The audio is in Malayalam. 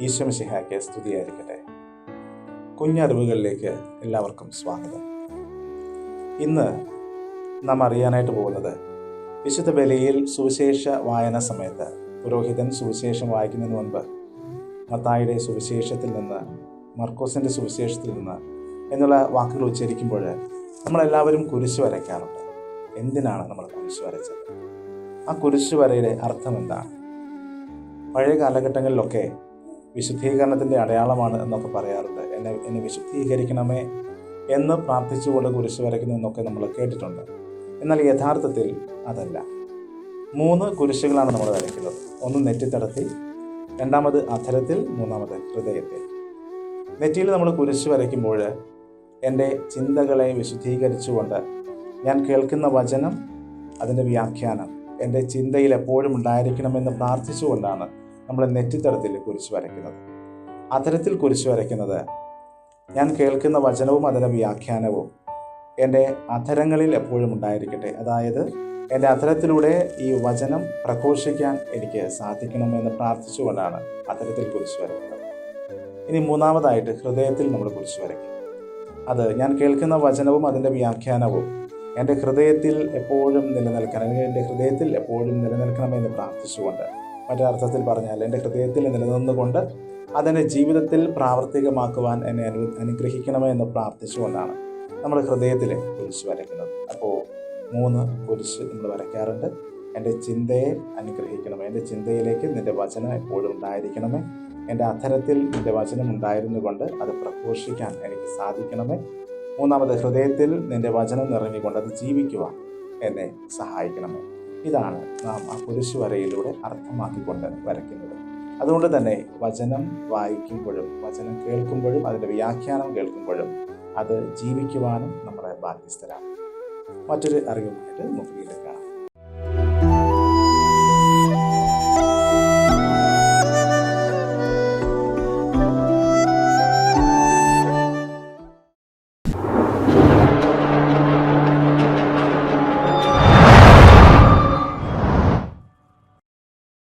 ഈശ്വമിശിഹായ്ക്ക് സ്തുതിയായിരിക്കട്ടെ. കുഞ്ഞറിവുകളിലേക്ക് എല്ലാവർക്കും സ്വാഗതം. ഇന്ന് നാം അറിയാനായിട്ട് പോകുന്നത് വിശുദ്ധ ബലിയിൽ സുവിശേഷ വായന സമയത്ത് പുരോഹിതൻ സുവിശേഷം വായിക്കുന്നതിന് മുൻപ് മത്തായിയുടെ സുവിശേഷത്തിൽ നിന്ന് മർക്കോസിന്റെ സുവിശേഷത്തിൽ നിന്ന് എന്നുള്ള വാക്കുകൾ ഉച്ചരിക്കുമ്പോൾ നമ്മളെല്ലാവരും കുരിശ് വരയ്ക്കാറുണ്ട്. എന്തിനാണ് നമ്മൾ കുരിശ് വരച്ചത്? ആ കുരിശ് വരയുടെ അർത്ഥം എന്താണ്? പഴയ കാലഘട്ടങ്ങളിലൊക്കെ വിശുദ്ധീകരണത്തിന്റെ അടയാളമാണ് എന്നൊക്കെ പറയാറുണ്ട്. എന്നെ എന്നെ വിശുദ്ധീകരിക്കണമേ എന്ന് പ്രാർത്ഥിച്ചുകൊണ്ട് കുരിശ് വരയ്ക്കുന്നു എന്നൊക്കെ നമ്മൾ കേട്ടിട്ടുണ്ട്. എന്നാൽ യഥാർത്ഥത്തിൽ അതല്ല. മൂന്ന് കുരിശുകളാണ് നമ്മൾ വരയ്ക്കുന്നത്. ഒന്ന് നെറ്റിത്തടത്തിൽ രണ്ടാമത് അധരത്തിൽ മൂന്നാമത് ഹൃദയത്തിൽ. നെറ്റിയിൽ നമ്മൾ കുരിശ് വരയ്ക്കുമ്പോൾ എന്റെ ചിന്തകളെ വിശുദ്ധീകരിച്ചുകൊണ്ട് ഞാൻ കേൾക്കുന്ന വചനം അതിന്റെ വ്യാഖ്യാനം എന്റെ ചിന്തയിൽ എപ്പോഴും ഉണ്ടായിരിക്കണമെന്ന് പ്രാർത്ഥിച്ചുകൊണ്ടാണ് നമ്മൾ നെറ്റിത്തടത്തിൽ കുരിശ് വരയ്ക്കുന്നത്. അത്തരത്തിൽ കുരിശ് വരയ്ക്കുന്നത്. ഞാൻ കേൾക്കുന്ന വചനവും അതിന്റെ വ്യാഖ്യാനവും എന്റെ അധരങ്ങളിൽ എപ്പോഴും ഉണ്ടായിരിക്കട്ടെ. അതായത് എന്റെ അധരത്തിലൂടെ ഈ വചനം പ്രഘോഷിക്കാൻ എനിക്ക് സാധിക്കണമെന്ന് പ്രാർത്ഥിച്ചുകൊണ്ടാണ് അധരത്തിൽ കുരിശ് വരയ്ക്കുന്നത്. ഇനി മൂന്നാമതായിട്ട് ഹൃദയത്തിൽ നമ്മൾ കുരിശ് വരയ്ക്കും. അത് ഞാൻ കേൾക്കുന്ന വചനവും അതിന്റെ വ്യാഖ്യാനവും എന്റെ ഹൃദയത്തിൽ എപ്പോഴും നിലനിൽക്കണം. അല്ലെങ്കിൽ എന്റെ ഹൃദയത്തിൽ എപ്പോഴും നിലനിൽക്കണമെന്ന് പ്രാർത്ഥിച്ചുകൊണ്ട് മറ്റൊരർത്ഥത്തിൽ പറഞ്ഞാൽ എന്റെ ഹൃദയത്തിൽ നിലനിന്നുകൊണ്ട് അതെന്റെ ജീവിതത്തിൽ പ്രാവർത്തികമാക്കുവാൻ എന്നെ അനു അനുഗ്രഹിക്കണമേ എന്ന് പ്രാർത്ഥിച്ചുകൊണ്ടാണ് നമ്മൾ ഹൃദയത്തിൽ കുരിശ് വരയ്ക്കുന്നത്. അപ്പോൾ മൂന്ന് കുരിശ് നമ്മൾ വരയ്ക്കാറുണ്ട്. എന്റെ ചിന്തയെ അനുഗ്രഹിക്കണമേ. എന്റെ ചിന്തയിലേക്ക് നിന്റെ വചനം എപ്പോഴും ഉണ്ടായിരിക്കണമേ. എന്റെ അധരത്തിൽ നിന്റെ വചനം ഉണ്ടായിരുന്നു കൊണ്ട് അത് പ്രഘോഷിക്കാൻ എനിക്ക് സാധിക്കണമേ. മൂന്നാമത് ഹൃദയത്തിൽ നിന്റെ വചനം നിറഞ്ഞുകൊണ്ട് അത് ജീവിക്കുവാൻ എന്നെ സഹായിക്കണമേ. ഇതാണ് നാം ആ കുരിശ് വരയിലൂടെ അർത്ഥമാക്കിക്കൊണ്ട് വരയ്ക്കുന്നത്. അതുകൊണ്ട് തന്നെ വചനം വായിക്കുമ്പോഴും വചനം കേൾക്കുമ്പോഴും അതിന്റെ വ്യാഖ്യാനം കേൾക്കുമ്പോഴും അത് ജീവിക്കുവാനും നമ്മളെ ബാധ്യസ്ഥരാണ് മറ്റൊരു അറിവുമായിട്ട് കാണാം